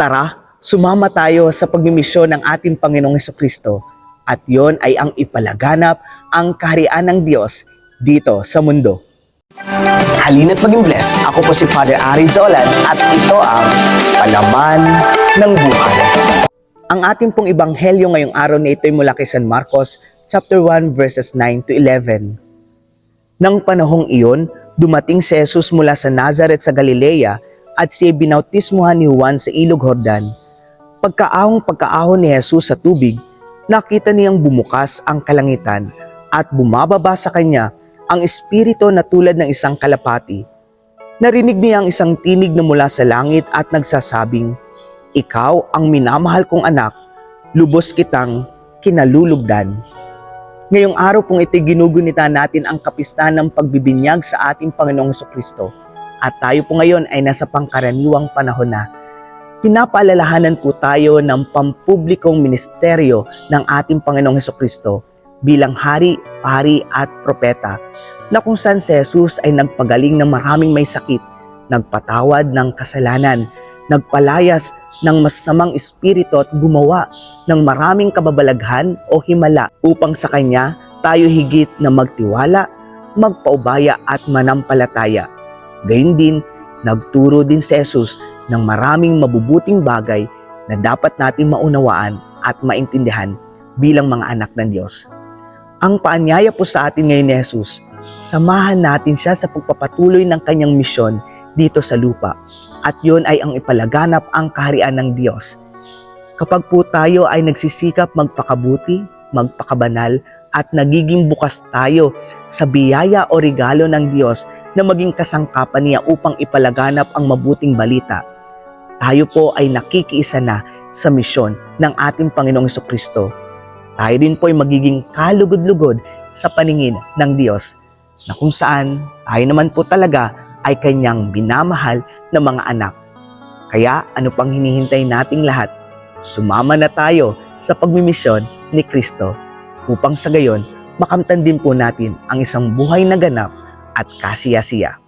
Tara, sumama tayo sa pagmimisyon ng ating Panginoong Heso Kristo at yon ay ang ipalaganap ang kaharian ng Diyos dito sa mundo. Halina't maging blessed. Ako po si Father Ari Zolan at ito ang Palaman ng Buhay. Ang ating pong ebanghelyo ngayong araw na ito ay mula kay San Marcos chapter 1 verses 9 to 11. Nang panahong iyon, dumating si Jesus mula sa Nazareth sa Galilea at siya binautismuhan ni Juan sa ilog Jordan. Pagkaahong pagkaahon ni Jesus sa tubig, nakita niyang bumukas ang kalangitan at bumababa sa kanya ang espiritu na tulad ng isang kalapati. Narinig niya ang isang tinig na mula sa langit at nagsasabing, Ikaw ang minamahal kong anak, lubos kitang kinalulugdan. Ngayong araw pong ito ginugunita natin ang kapistahan ng pagbibinyag sa ating Panginoong Kristo. At tayo po ngayon ay nasa pangkaraniwang panahon na. Pinapaalalahanan po tayo ng pampublikong ministeryo ng ating Panginoong Kristo bilang hari, pari at propeta na kung saan si Jesus ay nagpagaling ng maraming may sakit, nagpatawad ng kasalanan, nagpalayas ng masamang espiritu at gumawa ng maraming kababalaghan o himala upang sa Kanya tayo higit na magtiwala, magpaubaya at manampalataya. Gayun din, nagturo din si Jesus ng maraming mabubuting bagay na dapat natin maunawaan at maintindihan bilang mga anak ng Diyos. Ang paanyaya po sa atin ngayon ni Jesus, samahan natin siya sa pagpapatuloy ng kanyang misyon dito sa lupa. At yun ay ang ipalaganap ang kaharian ng Diyos. Kapag po tayo ay nagsisikap magpakabuti, magpakabanal, at nagiging bukas tayo sa biyaya o regalo ng Diyos na maging kasangkapan niya upang ipalaganap ang mabuting balita. Tayo po ay nakikiisa na sa misyon ng ating Panginoong Kristo. Tayo din po ay magiging kalugod-lugod sa paningin ng Diyos na kung saan tayo naman po talaga ay kanyang binamahal na mga anak. Kaya ano pang hinihintay nating lahat? Sumama na tayo sa pagmimisyon ni Kristo upang sa gayon makamtan din po natin ang isang buhay na ganap at kasiyasiya.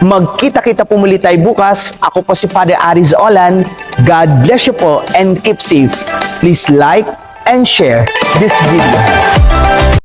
Magkita-kita po muli tayo bukas. Ako po si Father Aris Olan. God bless you po and keep safe. Please like and share this video.